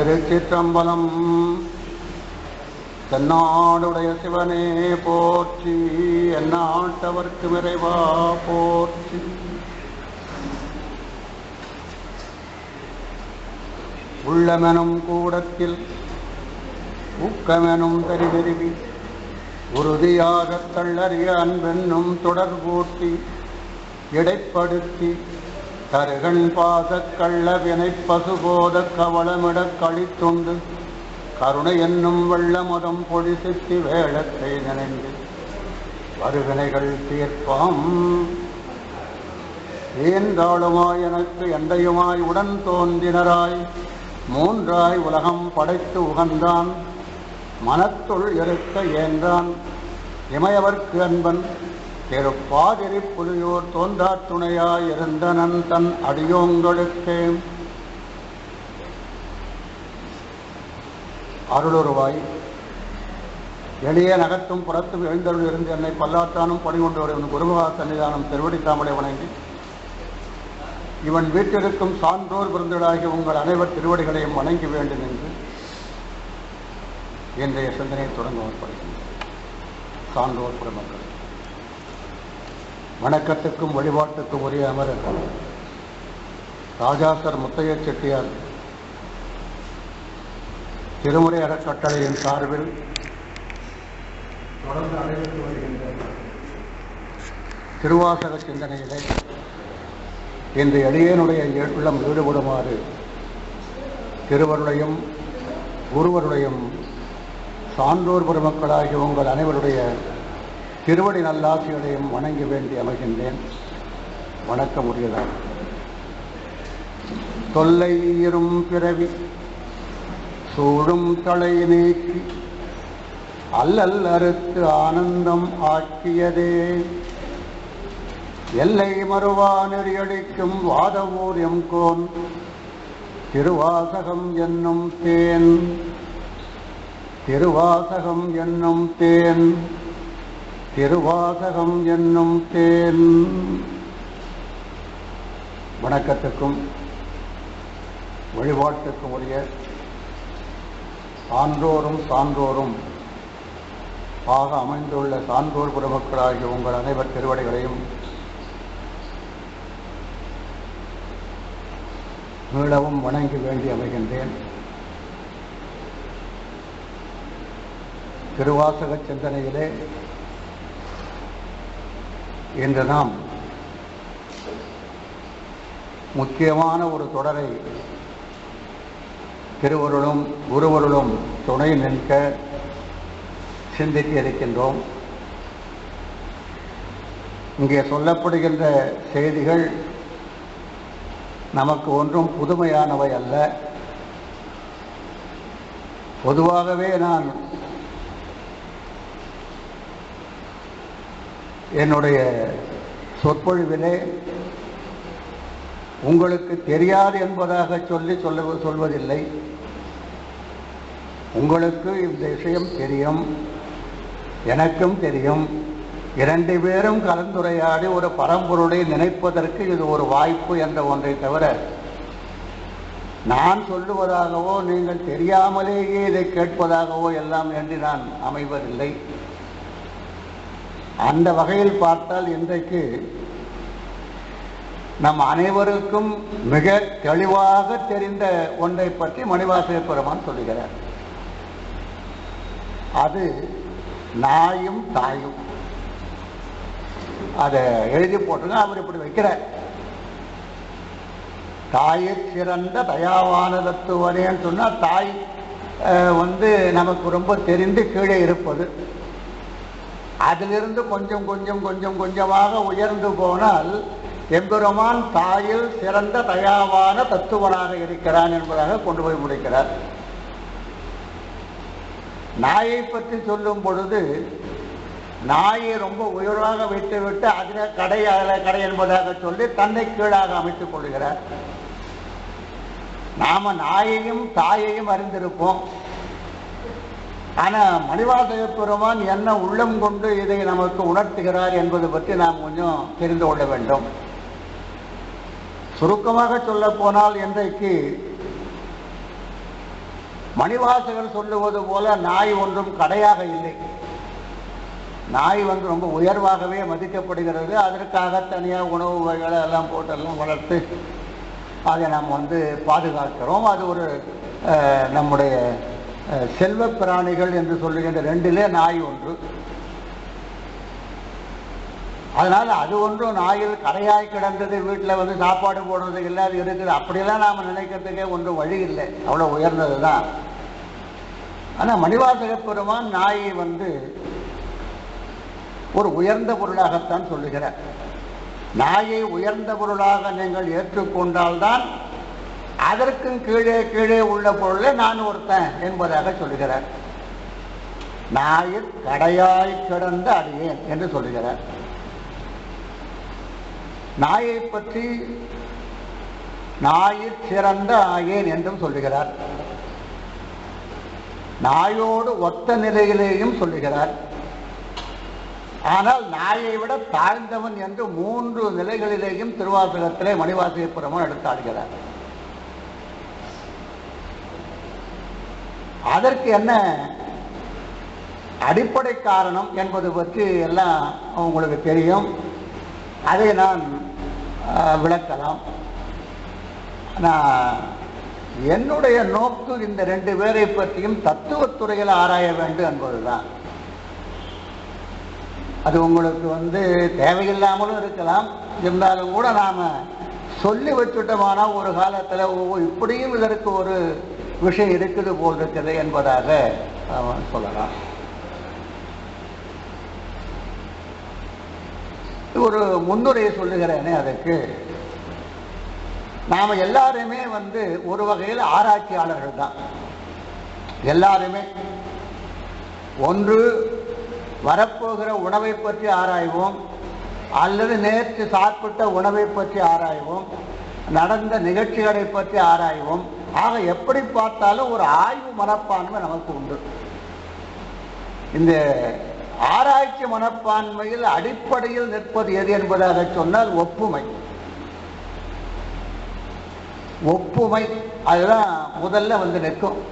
திருச்சிற்றம்பலம். தென்னாடுடைய சிவனே போற்றி எந்நாட்டவர்க்கு விரைவா போற்றி. உள்ளமெனும் கூடத்தில் ஊக்கமெனும் தரிதெருவி உறுதியாக தள்ளறிய அன்பென்னும் தொடர்பூட்டி இடைப்படுத்தி தருகன் பாசக் கள்ள வினைப் பசுபோத கவளமிடக் கழித்துண்டு கருணை என்னும் வெள்ளமதம் மதம் சித்தி வேளத்தை நினைந்து. வருவினைகள் தீர்ப்பாம். ஏந்தாளுமாய் எனக்கு எந்தையுமாய் உடன் தோன்றினராய். மூன்றாய் உலகம் படைத்து உகந்தான். மனத்துள் இருக்க ஏன்றான். இமையவர்க்கு அன்பன். திருப்பாதிரி புலியூர் தோந்தா துணையாய் இருந்தனன் தன் அடியோங்களுக்கு அருளுருவாய் எளிய நகத்தும் புறத்தும் எழுந்தருள் இருந்து என்னை பல்லாத்தானும் பணிகொண்டு வரும் குருமகா சன்னிதானம் திருவடி தாமலை வணங்கி இவன் வீட்டிற்கும் சான்றோர் விருந்தடாகி உங்கள் அனைவர் திருவடிகளையும் வணங்கி வேண்டும் என்று இன்றைய சிந்தனையை தொடங்க முற்படுகின்றனர் சான்றோர் குடும்பங்கள். வணக்கத்துக்கும் வழிபாட்டுக்கும் உரிய அமரர் ராஜாசர் முத்தைய செட்டியார். திருமுறை அறக்கட்டளையின் சார்பில் தொடர்ந்து நடைபெற்று வருகின்ற திருவாசக சிந்தனையிலே இன்று எளியனுடைய உள்ளம் ஈடுபடுமாறு திருவருடையும் குருவருடையும் சான்றோர் பெருமக்களாகிய உங்கள் அனைவருடைய திருவடி நல்லாசிகளையும் வணங்க வேண்டி அமைகின்றேன். வணக்கம் உரியதாக தொல்லையிரும் பிறவி சூழும் தலை நீக்கி அல்லல் அறுத்து ஆனந்தம் ஆக்கியதே. எல்லை மறுவா நெறியடிக்கும் வாதவூர் எம்கோன் திருவாசகம் என்னும் தேன் திருவாசகம் என்னும் தேன் திருவாசகம் என்னும் தேன். வணக்கத்துக்கும் வழிபாட்டுக்கும் உரிய சான்றோரும் சான்றோரும் ஆக அமைந்துள்ள சான்றோர் பெருமக்களாகிய உங்கள் அனைவர் திருவடைகளையும் மீளவும் வணங்கி வேண்டி அமைகின்றேன். திருவாசக சிந்தனையிலே இன்று நாம் முக்கியமான ஒரு தொடரை திருவருளும் குருவருளும் துணை நிற்க சிந்திக்க இருக்கின்றோம். இங்கே சொல்லப்படுகின்ற செய்திகள் நமக்கு ஒன்றும் புதுமையானவை அல்ல. பொதுவாகவே நான் என்னுடைய சொற்பொழிவிலே உங்களுக்கு தெரியாது என்பதாக சொல்லி சொல்ல சொல்வதில்லை. உங்களுக்கு இந்த விஷயம் தெரியும் எனக்கும் தெரியும். இரண்டு பேரும் கலந்துரையாடி ஒரு பரம்பொருளை நினைப்பதற்கு இது ஒரு வாய்ப்பு என்ற ஒன்றை தவிர நான் சொல்லுவதாகவோ நீங்கள் தெரியாமலேயே இதை கேட்பதாகவோ எல்லாம் என்று நான் அமைவதில்லை. அந்த வகையில் பார்த்தால் இன்றைக்கு நம் அனைவருக்கும் மிக தெளிவாக தெரிந்த ஒன்றை பற்றி மணிவாசக பெருமான் சொல்லுகிறார். அது நாயும் தாயும். அதை எழுதி போட்டுங்க அவர் இப்படி வைக்கிறார். தாயை சிறந்த தயாவான தத்துவனேன்னு சொன்னால் தாய் அஹ், வந்து நமக்கு ரொம்ப தெரிந்து கீழே இருப்பது. அதிலிருந்து கொஞ்சம் கொஞ்சம் கொஞ்சம் கொஞ்சமாக உயர்ந்து போனால் எம்பெருமான் தாயில் சிறந்த தயாவான தத்துவனாக இருக்கிறான் என்பதாக கொண்டு போய் முடிக்கிறார். நாயை பற்றி சொல்லும் பொழுது நாயை ரொம்ப உயர்வாக விட்டுவிட்டு அதில் கடை அதில் கடை என்பதாக சொல்லி தன்னை கீழாக அமைத்துக் கொள்கிறார். நாம நாயையும் தாயையும் அறிந்திருப்போம். ஆனா மணிவாசக பெருமான் என்ன உள்ளம் கொண்டு இதை நமக்கு உணர்த்துகிறார் என்பது பற்றி நாம் கொஞ்சம் தெரிந்து கொள்ள வேண்டும். சுருக்கமாக சொல்ல போனால் இன்றைக்கு மணிவாசகர் சொல்லுவது போல நாய் ஒன்றும் கடையாக இல்லை. நாய் வந்து ரொம்ப உயர்வாகவே மதிக்கப்படுகிறது. அதற்காக தனியாக உணவு வகைகளை எல்லாம் போட்டெல்லாம் வளர்த்து அதை நாம் வந்து பாதுகாக்கிறோம். அது ஒரு அஹ், நம்முடைய செல்வ பிராணிகள் என்று சொல்லுகின்ற ரெண்டிலே நாய் ஒன்று. அதனால அது ஒன்றும் நாயில் கரையாய் கிடந்தது வீட்டில் வந்து சாப்பாடு போடுறது இல்லை அது இருக்குது. அப்படிலாம் நாம் நினைக்கிறதுக்கே ஒன்றும் வழி இல்லை. அவ்வளோ உயர்ந்தது தான். ஆனால் மணிவாசக பெருமான் நாயை வந்து ஒரு உயர்ந்த பொருளாகத்தான் சொல்லுகிறார். நாயை உயர்ந்த பொருளாக நீங்கள் ஏற்றுக்கொண்டால்தான் அதற்கும் கீழே கீழே உள்ள பொருளை நான் ஒருத்தன் என்பதாக சொல்லுகிறார். நாயில் கடையாய் கிடந்த அடியேன் என்று சொல்லுகிறார். நாயை பற்றி நாயிற் சிறந்த ஆயேன் என்றும் சொல்லுகிறார். நாயோடு ஒத்த நிலையிலேயும் சொல்லுகிறார். ஆனால் நாயை விட தாழ்ந்தவன் என்று மூன்று நிலைகளிலேயும் திருவாசகத்திலே மணிவாசகப்புறமும் எடுத்தாடுகிறார். அதற்கு என்ன? அடிப்படை காரணம் என்பது பற்றி எல்லாம் உங்களுக்கு தெரியும். அதை நான் விளக்கலாம். நான் என்னுடைய நோக்கு இந்த ரெண்டு பேரை பற்றியும் தத்துவத்துறையில் ஆராய வேண்டும் என்பதுதான். அது உங்களுக்கு வந்து தேவையில்லாமலும் இருக்கலாம். இருந்தாலும் கூட நாம் சொல்லி வச்சுட்டோமானா ஒரு காலத்தில் ஓ இப்படியும் இதற்கு ஒரு விஷயம் இருக்குது போல் என்பதாக அவன் சொல்லலாம். ஒரு முன்னுரையை சொல்லுகிறேனே அதுக்கு நாம் எல்லாருமே வந்து ஒரு வகையில் ஆராய்ச்சியாளர்கள் தான். எல்லாருமே. ஒன்று வரப்போகிற உணவை பற்றி ஆராய்வோம். அல்லது நேற்று சாப்பிட்ட உணவை பற்றி ஆராய்வோம். நடந்த நிகழ்ச்சிகளை பற்றி ஆராய்வோம். ஆக எப்படி பார்த்தாலும் ஒரு ஆய்வு மனப்பான்மை நமக்கு உண்டு. இந்த ஆராய்ச்சி மனப்பான்மையில் அடிப்படையில் நிற்பது எது என்பதாக சொன்னால் ஒப்புமை. ஒப்புமை. அதுதான் முதல்ல வந்து நிற்கும்.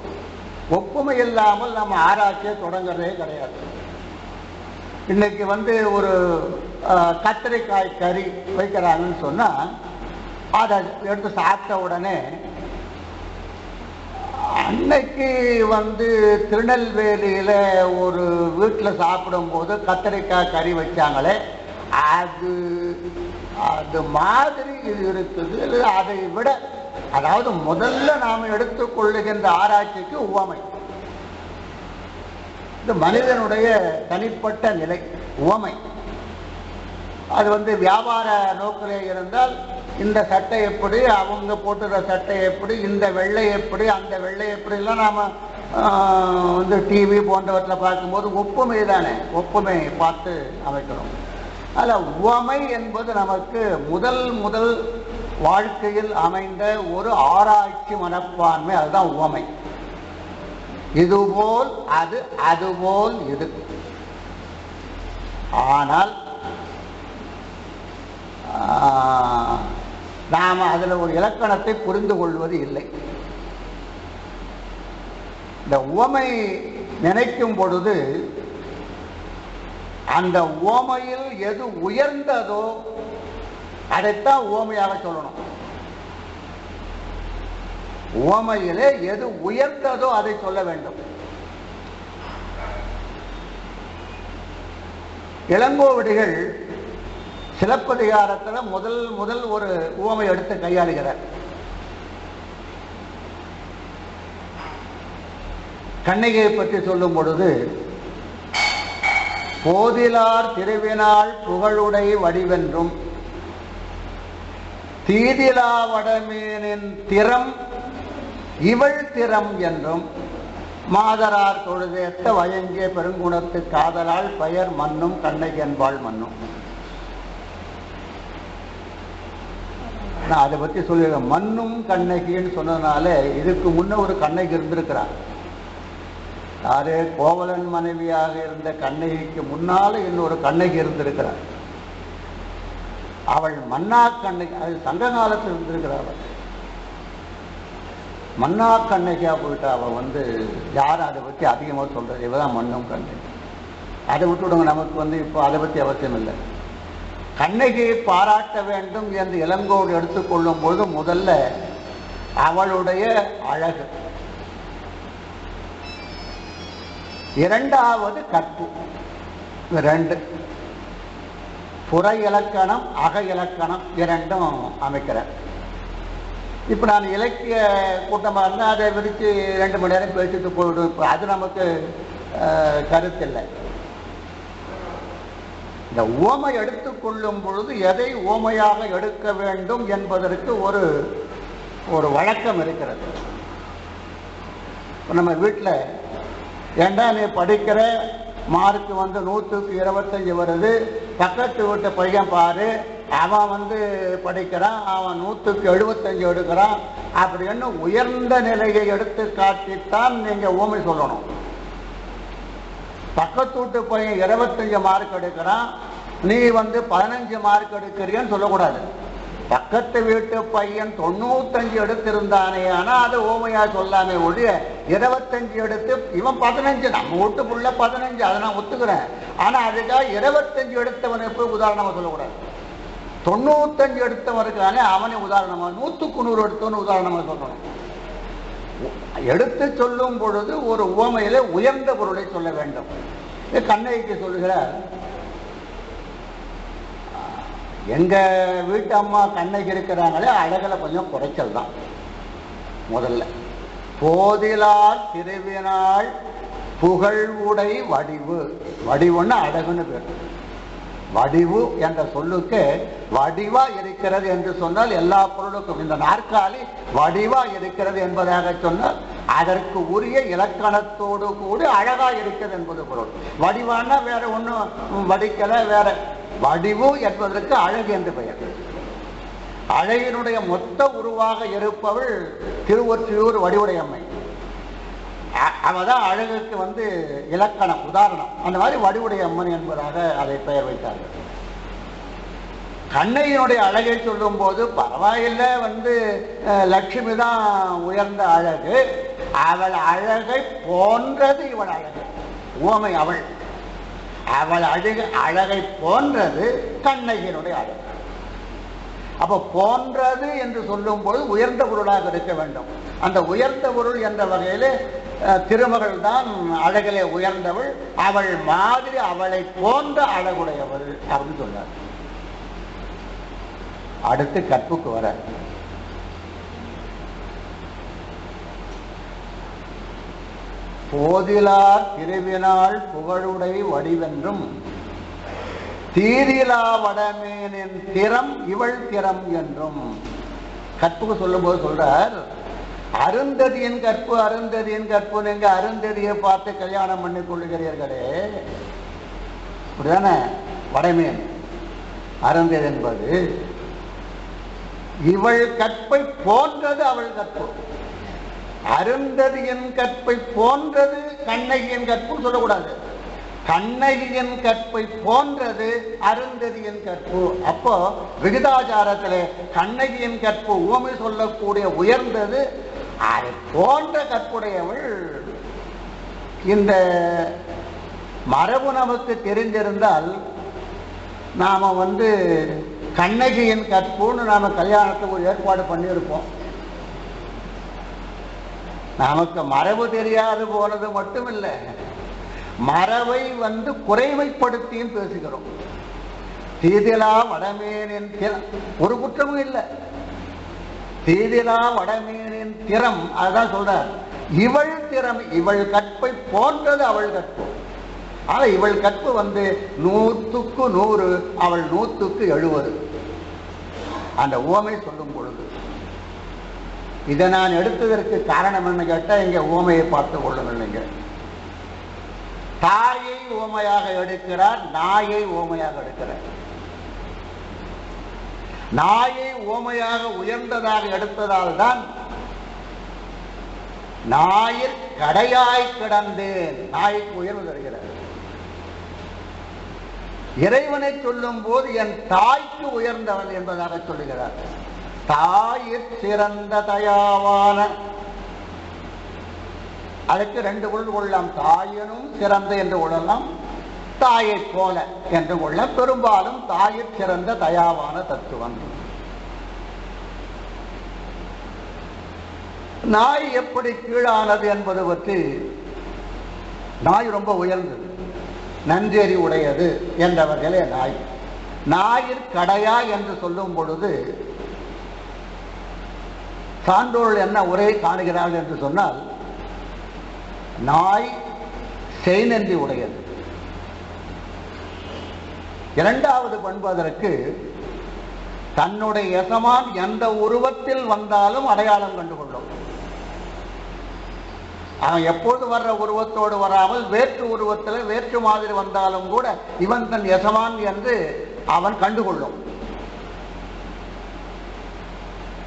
ஒப்புமை இல்லாமல் நம்ம ஆராய்ச்சியை தொடங்குறதே கிடையாது. இன்னைக்கு வந்து ஒரு கத்திரிக்காய் கறி வைக்கிறாங்கன்னு சொன்னா அதை எடுத்து சாப்பிட்ட உடனே அன்னைக்கு வந்து திருநெல்வேலியில் ஒரு வீட்டில் சாப்பிடும்போது கத்திரிக்காய் கறி வச்சாங்களே அது அது மாதிரி இது இருக்குது. அதை விட அதாவது முதல்ல நாம் எடுத்துக்கொள்ளுகின்ற ஆராய்ச்சிக்கு உவமை. இது மனிதனுடைய தனிப்பட்ட நிலை உவமை. அது வந்து வியாபார நோக்கிலே இருந்தால் இந்த சட்டை எப்படி அவங்க போட்டுற சட்டை எப்படி இந்த வெள்ளை எப்படி அந்த வெள்ளை எப்படிலாம் நாம் வந்து டிவி போன்றவற்றில் பார்க்கும்போது ஒப்புமை தானே? ஒப்புமை பார்த்து அமைக்கிறோம் அதில் உவமை என்பது நமக்கு முதல் முதல் வாழ்க்கையில் அமைந்த ஒரு ஆராய்ச்சி மனப்பான்மை அதுதான் உவமை. இதுபோல் அது அதுபோல் இது. ஆனால் நாம் அதில் ஒரு இலக்கணத்தை புரிந்து கொள்வது இல்லை. இந்த உவமை நினைக்கும் பொழுது அந்த உவமையில் எது உயர்ந்ததோ அதைத்தான் உவமையாக சொல்லணும். உவமையிலே எது உயர்ந்ததோ அதை சொல்ல வேண்டும். இளங்கோவடிகள் சிலப்பதிகாரத்தில் முதல் முதல் ஒரு உவமை எடுத்து கையாளுகிறார் கண்ணிகையை பற்றி சொல்லும் பொழுது போதிலார் திருவினால் புகழுடை வடிவென்றும் தீதிலா வடமீனின் திறம் இவள் திறம் என்றும் மாதரார் தொழுதேத்த வயங்கிய பெருங்குணத்து காதலால் பெயர் மண்ணும் கண்ணகி என்பாள் மண்ணும் நான் அதை பற்றி சொல்லிடுறேன் மண்ணும் கண்ணகின்னு சொன்னதுனால இதுக்கு முன்ன ஒரு கண்ணகி இருந்திருக்கிறார். யாரு? கோவலன் மனைவியாக இருந்த கண்ணகிக்கு முன்னால இன்னொரு கண்ணகி இருந்திருக்கிறார். அவள் மன்னா கண்ணகி அது சங்க காலத்தில் இருந்திருக்கிறாள் மன்னா கண்ணகியா போயிட்டு அவள் வந்து யாரும் அதை பற்றி அதிகமாக சொல்றது? இவதான் மண்ணும் கண்ணகி. அதை விட்டுவிடுங்க நமக்கு வந்து இப்போ அதை பற்றி அவசியம் இல்லை கண்ணகியை பாராட்ட வேண்டும் என்று இளங்கோடு எடுத்துக்கொள்ளும் பொழுது முதல்ல அவளுடைய அழகு. இரண்டாவது கற்பு. ரெண்டு. புற இலக்கணம் அக இலக்கணம் இரண்டும் அமைக்கிறேன் இப்போ நான் இலக்கிய கூட்டமாக இருந்தால் அதை விரித்து ரெண்டு மணி நேரம் பேசிட்டு போயிடும் இப்போ அது நமக்கு கருத்தில்லை. இந்த ஓமை எடுத்துக்கொள்ளும் பொழுது எதை ஓமையாக எடுக்க வேண்டும் என்பதற்கு ஒரு ஒரு வழக்கம் இருக்கிறது. நம்ம வீட்டில் ஏண்டா நீ படிக்கிற? மார்க் வந்து நூற்றுக்கு இருபத்தஞ்சி வருது. பக்கத்து வீட்டு பையன் பாரு. அவன் வந்து படிக்கிறான். அவன் நூற்றுக்கு எழுபத்தஞ்சு எடுக்கிறான். அப்படின்னு உயர்ந்த நிலையை எடுத்து காட்டித்தான் நீங்கள் ஊமை சொல்லணும். பக்கத்து வீட்டு பையன் இருபத்தஞ்சு மார்க் எடுக்கிறான். நீ வந்து பதினஞ்சு மார்க் எடுக்கிறியன்னு சொல்லக்கூடாது. பக்கத்து வீட்டு பையன் தொண்ணூத்தஞ்சு எடுத்திருந்தானே ஆனா அது ஓமையா சொல்லாமே ஒழிய இருபத்தஞ்சு எடுத்து இவன் பதினஞ்சு நம்ம வீட்டு புள்ள பதினஞ்சு அதை நான் ஒத்துக்கிறேன். ஆனா அதுக்காக இருபத்தஞ்சு எடுத்தவனை போய் உதாரணமா சொல்லக்கூடாது. தொண்ணூத்தஞ்சு எடுத்தவனுக்கானே அவனை உதாரணமா நூத்துக்கு நூறு எடுத்தவனு உதாரணமா சொல்லணும். எடுத்து சொல்லும் பொழுது ஒரு உவமையில உயர்ந்த பொருளை சொல்ல வேண்டும். கண்ணகிக்கு சொல்லுகிறார். எங்க வீட்டு அம்மா கண்ணகி இருக்கிறாங்களே அழகில் கொஞ்சம் குறைச்சல் தான். முதல்ல. போதிலார் திருவினாள் புகழ் உடை வடிவு. வடிவுன்னு அழகுன்னு பேர். வடிவு என்ற சொல்லுக்கு வடிவா இருக்கிறது என்று சொன்னால் எல்லா பொருளுக்கும். இந்த நாற்காலி வடிவா இருக்கிறது என்பதாக சொன்னால் அதற்கு உரிய இலக்கணத்தோடு கூட அழகா இருக்கிறது என்பது பொருள். வடிவானா வேற ஒன்றும் வடிக்கல வேற வடிவு என்பதற்கு அழகு என்று பெயர். அழகினுடைய மொத்த உருவாக இருப்பவள் திருவொற்றியூர் வடிவுடையம்மை. அவள் தான் அழகுக்கு வந்து இலக்கணம் உதாரணம். அந்த மாதிரி வடிவுடைய அம்மன் என்பதாக அதை பெயர் வைத்தார்கள். கண்ணையினுடைய அழகை சொல்லும் போது பரவாயில்ல வந்து அஹ், லட்சுமி தான் உயர்ந்த அழகு. அவள் அழகை போன்றது இவள் அழகு. உவமை அவள். அவள் அழகு அழகை போன்றது கண்ணகியினுடைய அழகு. அப்ப போன்றது என்று சொல்லும்போது உயர்ந்த பொருளாக இருக்க வேண்டும். அந்த உயர்ந்த பொருள் என்ற வகையிலே திருமகள் தான் அழகிலே உயர்ந்தவள். அவள் மாதிரி அவளை போன்ற அழகுடையவள் அப்படின்னு சொன்னார் அடுத்து கற்புக்கு வர. போதிலார் திருவினால் புகழுடை வடிவென்றும் தீதிலா வடமேனின் திறம் இவள் திறம் என்றும். கற்புக்கு சொல்லும்போது சொல்றார் அருந்ததியின் கற்பு அருந்ததியின் கற்பு நீங்க அருந்ததியை பார்த்து கல்யாணம் பண்ணி கொள்ளுகிறீர்களே. அப்படிதானே? வடமேன். அருந்ததி என்பது இவள் கற்பை போன்றது அவள் கற்பு. அருந்ததியின் கற்பை போன்றது கண்ணகியின் கற்புன்னு சொல்லக்கூடாது. கண்ணகியின் கற்பை போன்றது அருந்ததியின் கற்பு. அப்போ விகிதாச்சாரத்திலே கண்ணகியின் கற்பு உவமை சொல்லக்கூடிய உயர்ந்தது அதை போன்ற கற்புடையவள். இந்த மரபு நமக்கு தெரிந்திருந்தால் நாம் வந்து கண்ணகியின் கற்புன்னு நாம் கல்யாணத்துக்கு ஒரு ஏற்பாடு பண்ணியிருப்போம். நமக்கு மரபு தெரியாது போனது மட்டும் இல்லை மரபை வந்து குறைமைப்படுத்தியும் பேசுகிறோம். தீதிலா வடமேனின் திறம் ஒரு குற்றமும் இல்லை. தீதிலா வடமேனின் திறம் அதுதான் சொல்றார். இவள் திறம் இவள் கற்பை போன்றது அவள் கற்பு. ஆனா இவள் கற்பு வந்து நூற்றுக்கு நூறு அவள் நூற்றுக்கு எழுபது அந்த உவமை சொல்லும் பொழுது. இதை நான் எடுத்ததற்கு காரணம் என்ன கேட்டா இங்க உவமையை பார்த்து கொள்ளுங்கள் நீங்கள் தாயை ஓமையாக எடுக்கிறார் நாயை ஓமையாக எடுக்கிறார். நாயை ஓமையாக உயர்ந்ததாக எடுத்ததால் தான் நாயிற் கடையாய் கிடந்தேன். நாய்க்கு உயர்வு தருகிறார். இறைவனை சொல்லும் போது என் தாய்க்கு உயர்ந்தவன் என்பதாக சொல்லுகிறார். தாயிற் சிறந்த தயாவான அதுக்கு ரெண்டு உள் கொள்ளலாம். தாயனும் சிறந்த என்று கொள்ளலாம். தாயைப் போல என்று கொள்ள பெரும்பாலும் தாயிற் சிறந்த தயாவான தத்துவம். நாய் எப்படி கீழானது என்பது பற்றி நாய் ரொம்ப உயர்ந்தது. நன்றெறி உடையது என்றவர்களே நாய். நாயிற் கடையா என்று சொல்லும் பொழுது சான்றோர்கள் என்ன உரையை காணுகிறார்கள் என்று சொன்னால் நாய் செய்நன்றி உடையது. இரண்டாவது பண்பு அதற்கு தன்னுடைய எசமான் எந்த உருவத்தில் வந்தாலும் அடையாளம் கண்டுகொள்ளும். அவன் எப்போது வர்ற உருவத்தோடு வராமல் வேற்று உருவத்தில் வேற்று மாதிரி வந்தாலும் கூட இவன் தன் எசமான் என்று அவன் கண்டுகொள்ளும்.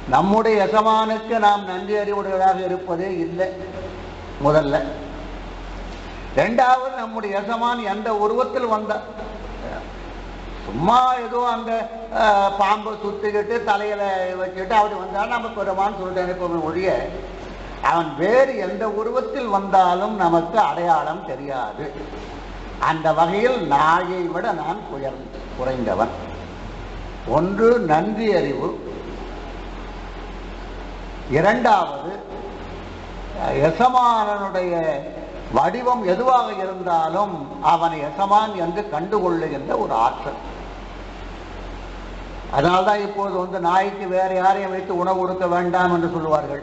நம்முடைய எசமானுக்கு நாம் நன்றி அறிவுடையதாக இருப்பதே இல்லை. முதல்ல. ரெண்டாவது நம்முடைய எசமான் எந்த உருவத்தில் வந்த சும்மா ஏதோ அந்த பாம்பை சுத்திக்கிட்டு தலையில வச்சுட்டு அப்படி வந்தா நம்ம பெருமான்னு சொல்லிட்டு நினைப்போம் ஒழிய அவன் வேறு எந்த உருவத்தில் வந்தாலும் நமக்கு அடையாளம் தெரியாது. அந்த வகையில் நாயை விட நான் குயர் குறைந்தவன். ஒன்று நன்றி அறிவு. இரண்டாவது எசமானனுடைய வடிவம் எதுவாக இருந்தாலும் அவனை எசமான் என்று கண்டுகொள்ளுகின்ற ஒரு ஆற்றல். அதனால்தான் இப்போது வந்து நாய்க்கு வேற யாரையும் வைத்து உணவு கொடுக்க வேண்டாம் என்று சொல்லுவார்கள்.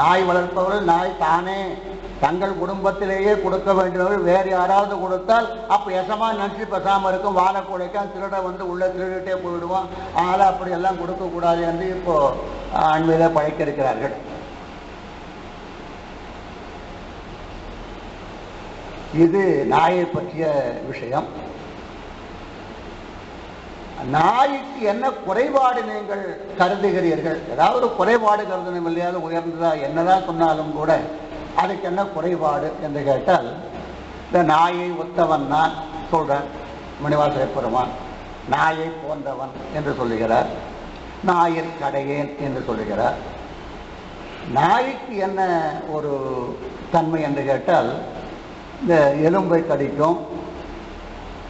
நாய் வளர்ப்பவர்கள் நாய் தானே தங்கள் குடும்பத்திலேயே கொடுக்க வேண்டியவர்கள் வேறு யாராவது கொடுத்தால் அப்ப எசமா நன்றி பெசாம இருக்கும். வாழை குடைக்க திருட வந்து உள்ள திருடிட்டே போயிடுவோம் அதனால அப்படி எல்லாம் கொடுக்க கூடாது என்று இப்போ அண்மையில பழக்க இருக்கிறார்கள். இது நாயை பற்றிய விஷயம். நாய்க்கு என்ன குறைபாடு நீங்கள் கருதுகிறீர்கள்? ஏதாவது ஒரு குறைபாடு கருதணும் இல்லையாவது உயர்ந்ததா? என்னதான் சொன்னாலும் கூட அதுக்கு என்ன குறைபாடு என்று கேட்டால் இந்த நாயை ஒத்தவன் நான் சொல்றேன் மணிவாசக பெருமான். நாயை போன்றவன் என்று சொல்லுகிறார். நாயின் கடையேன் என்று சொல்லுகிறார். நாய்க்கு என்ன ஒரு தன்மை என்று கேட்டால் இந்த எலும்பை கடிக்கும்.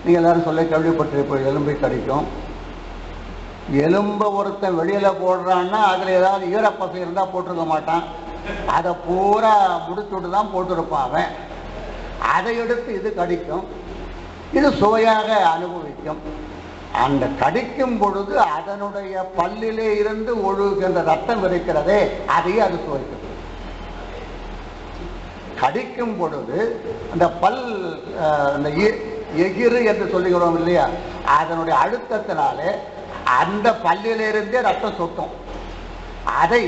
நீங்கள் எல்லாரும் சொல்ல கேள்விப்பட்டிருப்போம் எலும்பை கடிக்கும். எலும்பை ஒருத்தன் வெளியில் போடுறான்னா அதில் ஏதாவது ஈரப்பசை இருந்தால் போட்டிருக்க மாட்டான். அதை பூரா முடிச்சுட்டு தான் போட்டிருப்பான் அவன். அதை எடுத்து இது கடிக்கும். இது சுவையாக அனுபவிக்கும். அந்த கடிக்கும் பொழுது அதனுடைய பல்லிலே இருந்து ஒழுகின்ற ரத்தம் இருக்கிறதே அதையே அது சுவைக்கும். கடிக்கும் பொழுது அந்த பல் அந்த எகிறு என்று சொல்லுகிறோம் இல்லையா? அதனுடைய அழுத்தத்தினாலே அந்த பல்லிலிருந்தே ரத்தம் சொட்டும். அதை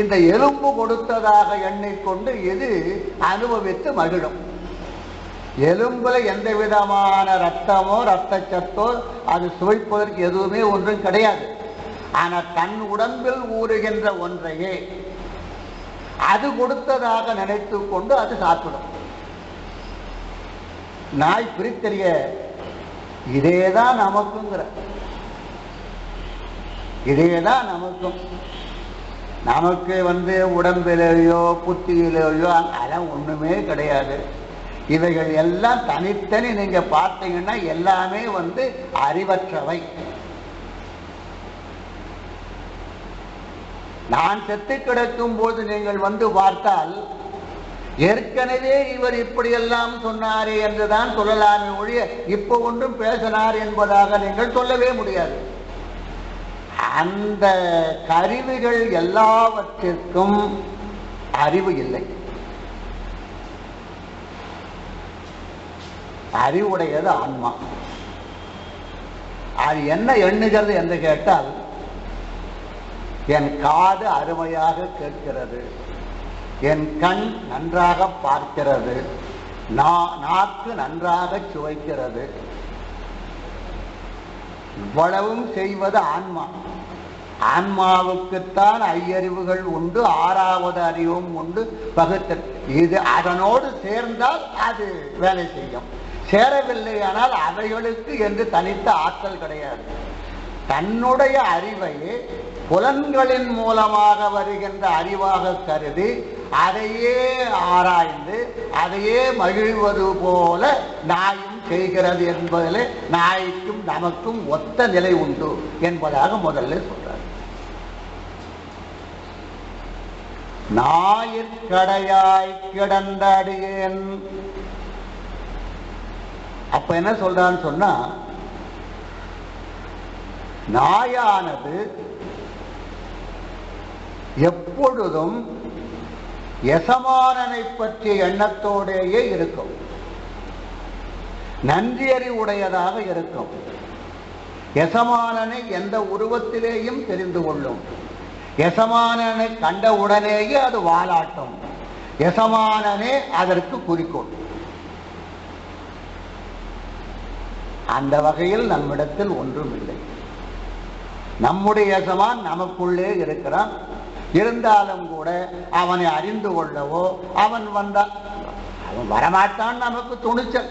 இந்த எலும்பு கொடுத்ததாக எண்ணிக்கொண்டு இது அனுபவித்து மகிழும். எலும்புல எந்த விதமான ரத்தமோ ரத்தச்சத்தோ அது சுவைப்பதற்கு எதுவுமே ஒன்றும் கிடையாது. ஆனால் தன் உடம்பில் ஊறுகின்ற ஒன்றையே அது கொடுத்ததாக நினைத்து கொண்டு அது சாப்பிடும். நாய் பிரித்தறிய இதேதான் நமக்குங்கிற. இதேதான் நமக்கும். நமக்கு வந்து உடம்பிலேயோ புத்தியிலேயோ அதெல்லாம் ஒண்ணுமே கிடையாது. இவைகள் எல்லாம் தனித்தனி நீங்க பார்த்தீங்கன்னா எல்லாமே வந்து அறிவற்றவை. நான் செத்து கிடக்கும் போது நீங்கள் வந்து பார்த்தால் ஏற்கனவே இவர் இப்படியெல்லாம் சொன்னாரே என்றுதான் சொல்லலாமே ஒழிய இப்ப ஒன்றும் பேசினார் என்பதாக நீங்கள் சொல்லவே முடியாது. அந்த கருவிகள் எல்லாவற்றிற்கும் அறிவு இல்லை. அறிவுடையது ஆன்மா. அது என்ன எண்ணுகிறது என்று கேட்டால் என் காது அருமையாக கேட்கிறது. என் கண் நன்றாக பார்க்கிறது. நா- நாக்கு நன்றாக சுவைக்கிறது. இவ்வளவும் செய்வது ஆன்மா. ஆன்மாவுக்குத்தான் ஐயறிவுகள் உண்டு ஆறாவது அறிவும் உண்டு பகுத்தல் இது அதனோடு சேர்ந்தால் அது வேலை செய்யும். சேரவில்லையானால் அவைகளுக்கு என்று தனித்த ஆற்றல் கிடையாது. தன்னுடைய அறிவை புலன்களின் மூலமாக வருகின்ற அறிவாக கருதி அதையே ஆராய்ந்து அதையே மகிழ்வது போல நாயும் செய்கிறது என்பதில் நாய்க்கும் நமக்கும் ஒத்த நிலை உண்டு என்பதாக முதல்ல சொல்றார். நாயிற்கடையாய் கிடந்த அடியேன். அப்ப என்ன சொல்றான்னு சொன்னா நாயானது எப்பொழுதும் எசமானனை பற்றிய எண்ணத்தோடேயே இருக்கும். நன்றியறி உடையதாக இருக்கும். எசமானனை எந்த உருவத்திலேயும் தெரிந்து கொள்ளும். எசமானனை கண்டவுடனேயே அது வாலாட்டும். எசமானனே அதற்கு குறிக்கோள். அந்த வகையில் நம்மிடத்தில் ஒன்றும் இல்லை. நம்முடைய எசமான் நமக்குள்ளே இருக்கிறான். இருந்தாலும் கூட அவனை அறிந்து கொள்ளவோ அவன் வந்தான் அவன் வரமாட்டான் நமக்கு துணிச்சல்.